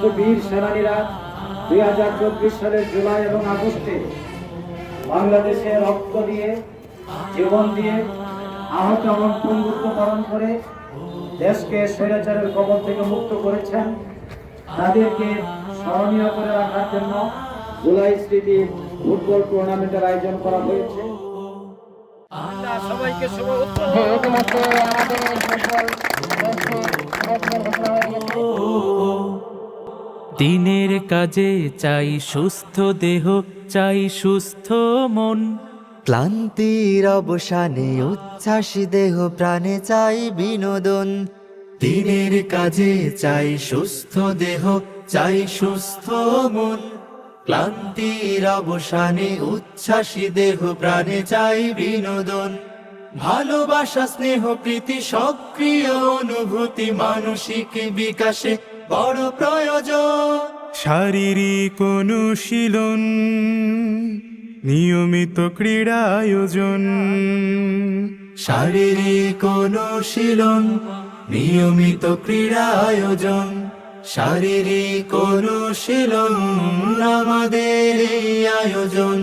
সমস্ত বীর সেনানীরা দুই হাজার চব্বিশ সালের জুলাই এবং আগস্টে বাংলাদেশে রক্ত দিয়ে জীবন দিয়ে আহত এবং পঙ্গুত্ব বরণ করে দেশকে স্বৈরাচারের কবল থেকে মুক্ত করেছেন। তাদেরকে স্মরণীয় করে রাখার জন্য জুলাই স্মৃতি ফুটবল টুর্নামেন্টের আয়োজন করা হয়েছে। সবাইকে শুভ উত্তর আমাদের ফুটবল দিনের কাজে চাই সুস্থ দেহ, চাই সুস্থ মন। ক্লান্তির অবসানে, উচ্ছ্বাসী দেহ, প্রাণে চাই বিনোদন। দিনের কাজে চাই সুস্থ দেহ, চাই সুস্থ মন। ক্লান্তির অবসানে, উচ্ছ্বাসী দেহ, প্রাণে চাই বিনোদন। ভালোবাসা, স্নেহ, প্রীতি, সক্রিয় অনুভূতি, মানসিক বিকাশে বড় প্রয়োজন। শারীরিক অনুশীলন নিয়মিত ক্রীড়া আয়োজন। শারীরিক অনুশীলন নিয়মিত ক্রীড়া আয়োজন। শারীরিক অনুশীলন আমাদের এই আয়োজন।